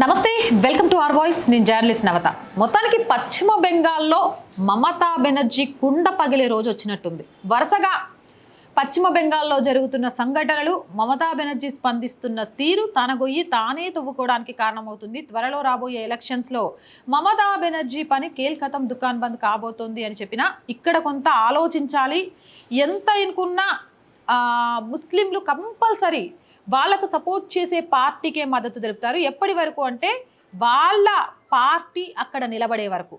నమస్తే welcome to are voice. నేను journalist Navata. మొత్తానికి పశ్చిమ బెంగాల్లో మమతా బెనర్జీ కుండ పగిలే రోజు వచ్చినట్టుంది. వరుసగా పశ్చిమ బెంగాల్లో జరుగుతున్న సంఘటనలు మమతా బెనర్జీ స్పందిస్తున్న తీరు తన గొయ్యి తానే తవ్వుకోవడానికి కారణమవుతుంది. త్వరలో రాబోయే ఎలక్షన్స్లో మమతా బెనర్జీ పని కేల్కతం దుకాన్ బంద్ కాబోతోంది అని చెప్పిన ఇక్కడ కొంత ఆలోచించాలి. ఎంత ఎన్నుకున్నా ముస్లింలు కంపల్సరీ వాళ్ళకు సపోర్ట్ చేసే పార్టీకే మద్దతు తెలుపుతారు. ఎప్పటి వరకు అంటే వాళ్ళ పార్టీ అక్కడ నిలబడే వరకు.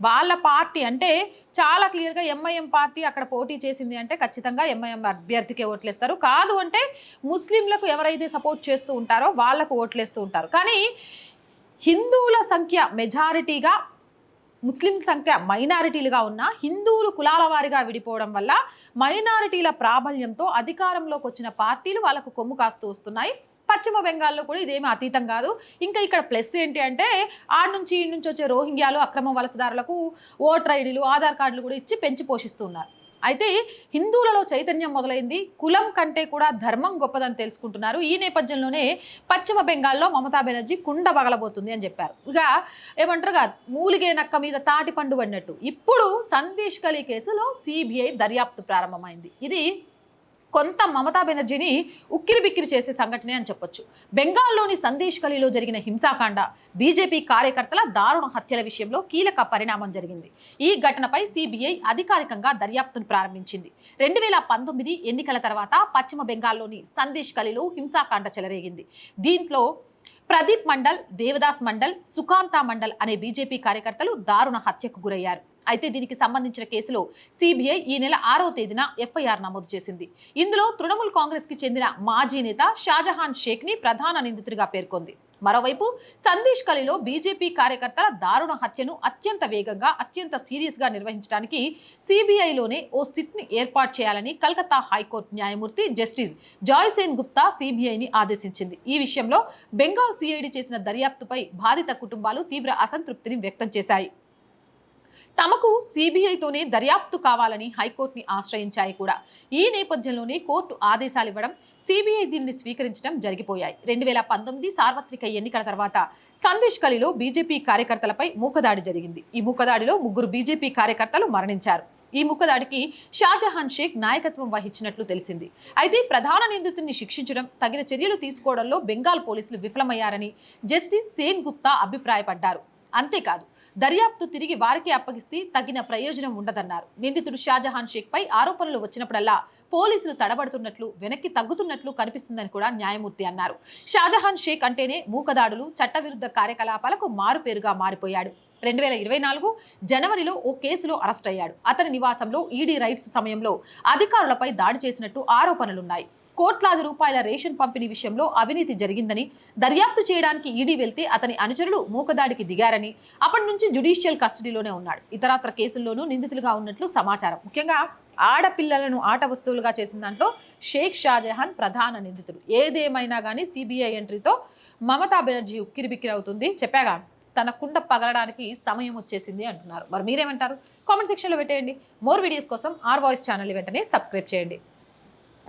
వాళ్ళ పార్టీ అంటే చాలా క్లియర్గా ఎంఐఎం పార్టీ అక్కడ పోటీ చేసింది అంటే ఖచ్చితంగా ఎంఐఎం అభ్యర్థికే ఓట్లేస్తారు. కాదు అంటే ముస్లింలకు ఎవరైతే సపోర్ట్ చేస్తూ ఉంటారో వాళ్ళకు ఓట్లేస్తూ ఉంటారు. కానీ హిందువుల సంఖ్య మెజారిటీగా ముస్లిం సంఖ్య మైనారిటీలుగా ఉన్న హిందువులు కులాల వారిగా విడిపోవడం వల్ల మైనారిటీల ప్రాబల్యంతో అధికారంలోకి వచ్చిన పార్టీలు వాళ్ళకు కొమ్ము కాస్తూ వస్తున్నాయి. పశ్చిమ బెంగాల్లో కూడా ఇదేమీ అతీతం కాదు. ఇంకా ఇక్కడ ప్లస్ ఏంటి అంటే ఆడ నుంచి ఈ నుంచి వచ్చే రోహింగ్యాలు అక్రమ వలసదారులకు ఓటర్ ఐడీలు ఆధార్ కార్డులు కూడా ఇచ్చి పెంచి పోషిస్తున్నారు అయితే హిందువులలో చైతన్యం మొదలైంది. కులం కంటే కూడా ధర్మం గొప్పదని తెలుసుకుంటున్నారు. ఈ నేపథ్యంలోనే పశ్చిమ బెంగాల్లో మమతా బెనర్జీ కుండ పగలబోతుంది అని చెప్పారు. ఇక ఏమంటారు కదా మూలిగే నక్క మీద తాటి పండు పడినట్టు. ఇప్పుడు సందేశ్ కలీ కేసులో సిబిఐ దర్యాప్తు ప్రారంభమైంది. ఇది కొంత మమతా బెనర్జీని ఉక్కిరి బిక్కిరి చేసే సంఘటనే అని చెప్పొచ్చు. బెంగాల్లోని సందేశ్ కలీలో జరిగిన హింసాకాండ బీజేపీ కార్యకర్తల దారుణ హత్యల విషయంలో కీలక పరిణామం జరిగింది. ఈ ఘటనపై సిబిఐ అధికారికంగా దర్యాప్తును ప్రారంభించింది. రెండు వేల పంతొమ్మిది ఎన్నికల తర్వాత పశ్చిమ బెంగాల్లోని సందేశ్ కలీలో హింసాకాండ చెలరేగింది. దీంట్లో ప్రదీప్ మండల్ దేవదాస్ మండల్ సుకాంత మండల్ అనే బీజేపీ కార్యకర్తలు దారుణ హత్యకు గురయ్యారు. అయితే దీనికి సంబంధించిన కేసులో సిబిఐ ఈ నెల ఆరో తేదీన ఎఫ్ఐఆర్ నమోదు చేసింది. ఇందులో తృణమూల్ కాంగ్రెస్కి చెందిన మాజీ నేత షాజహాన్ షేక్ని ప్రధాన నిందితుడిగా పేర్కొంది. మరోవైపు సందేశ్ కలిలో బీజేపీ కార్యకర్తల దారుణ హత్యను అత్యంత వేగంగా అత్యంత సీరియస్గా నిర్వహించడానికి సిబిఐలోనే ఓ సిట్ని ఏర్పాటు చేయాలని కలకత్తా హైకోర్టు న్యాయమూర్తి జస్టిస్ జాయ్సేన్ గుప్తా సిబిఐని ఆదేశించింది. ఈ విషయంలో బెంగాల్ సిఐడి చేసిన దర్యాప్తుపై బాధిత కుటుంబాలు తీవ్ర అసంతృప్తిని వ్యక్తం చేశాయి. తమకు సిబిఐతోనే దర్యాప్తు కావాలని హైకోర్టుని ఆశ్రయించాయి కూడా. ఈ నేపథ్యంలోనే కోర్టు ఆదేశాలు ఇవ్వడం సిబిఐ దీనిని స్వీకరించడం జరిగిపోయాయి. రెండు వేల పంతొమ్మిది సార్వత్రిక ఎన్నికల తర్వాత సందేశ్ కలిలో బీజేపీ కార్యకర్తలపై మూకదాడి జరిగింది. ఈ మూకదాడిలో ముగ్గురు బీజేపీ కార్యకర్తలు మరణించారు. ఈ ముక్కదాడికి షాజహాన్ షేక్ నాయకత్వం వహించినట్లు తెలిసింది. అయితే ప్రధాన నిందితుడిని శిక్షించడం తగిన చర్యలు తీసుకోవడంలో బెంగాల్ పోలీసులు విఫలమయ్యారని జస్టిస్ సేన్ గుప్తా అభిప్రాయపడ్డారు. అంతేకాదు దర్యాప్తు తిరిగి వారికి అప్పగిస్తే తగిన ప్రయోజనం ఉండదన్నారు. నిందితుడు షాజహాన్ షేక్ పై ఆరోపణలు వచ్చినప్పుడల్లా పోలీసులు తడబడుతున్నట్లు వెనక్కి తగ్గుతున్నట్లు కనిపిస్తుందని కూడా న్యాయమూర్తి అన్నారు. షాజహాన్ షేక్ అంటేనే మూకదాడులు చట్టవిరుద్ధ కార్యకలాపాలకు మారుపేరుగా మారిపోయాడు. రెండు వేల ఇరవై నాలుగు జనవరిలో ఓ కేసులో అరెస్ట్ అయ్యాడు. అతని నివాసంలో ఈడీ రైట్స్ సమయంలో అధికారులపై దాడి చేసినట్టు ఆరోపణలున్నాయి. కోట్లాది రూపాయల రేషన్ పంపిణీ విషయంలో అవినీతి జరిగిందని దర్యాప్తు చేయడానికి ఈడీ వెళ్తే అతని అనుచరులు మూకదాడికి దిగారని అప్పటి నుంచి జ్యుడిషియల్ కస్టడీలోనే ఉన్నాడు. ఇతరత్ర కేసుల్లోనూ నిందితులుగా ఉన్నట్లు సమాచారం. ముఖ్యంగా ఆడపిల్లలను ఆట వస్తువులుగా చేసిన దాంట్లో షేక్ షాజహాన్ ప్రధాన నిందితుడు. ఏదేమైనా కానీ సిబిఐ ఎంట్రీతో మమతా బెనర్జీ ఉక్కిరిబిక్కిరి అవుతుంది చెప్పాగా తన కుండ పగలడానికి సమయం వచ్చేసింది అంటున్నారు. మరి మీరేమంటారు? కామెంట్ సెక్షన్లో పెట్టేయండి. మోర్ వీడియోస్ కోసం ఆర్ వాయిస్ ఛానల్ వెంటనే సబ్స్క్రైబ్ చేయండి.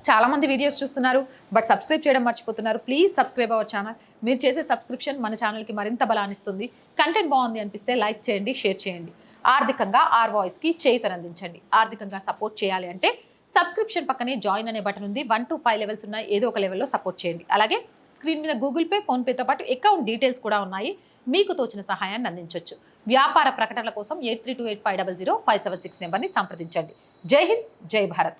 చాలా మంది వీడియోస్ చూస్తున్నారు బట్ సబ్స్క్రైబ్ చేయడం మర్చిపోతున్నారు. ప్లీజ్ సబ్స్క్రైబ్ అవర్ ఛానల్ మీరు చేసే సబ్స్క్రిప్షన్ మన ఛానల్కి మరింత బలాన్నిస్తుంది కంటెంట్ బాగుంది అనిపిస్తే లైక్ చేయండి షేర్ చేయండి. ఆర్థికంగా ఆర్ వాయిస్కి చేయుతనందించండి ఆర్థికంగా సపోర్ట్ చేయాలి అంటే సబ్స్క్రిప్షన్ పక్కనే జాయిన్ అనే బటన్ ఉంది. వన్ టు ఫైవ్ లెవెల్స్ ఉన్నాయి. ఏదో ఒక లెవెల్లో సపోర్ట్ చేయండి. అలాగే స్క్రీన్ మీద గూగుల్ పే ఫోన్పేతో పాటు అకౌంట్ డీటెయిల్స్ కూడా ఉన్నాయి. మీకు తోచిన సహాయాన్ని అందించవచ్చు వ్యాపార ప్రకటనల కోసం eight three two eight five double zero five seven six నెంబర్ని సంప్రదించండి. జై హింద్ జై భారత్.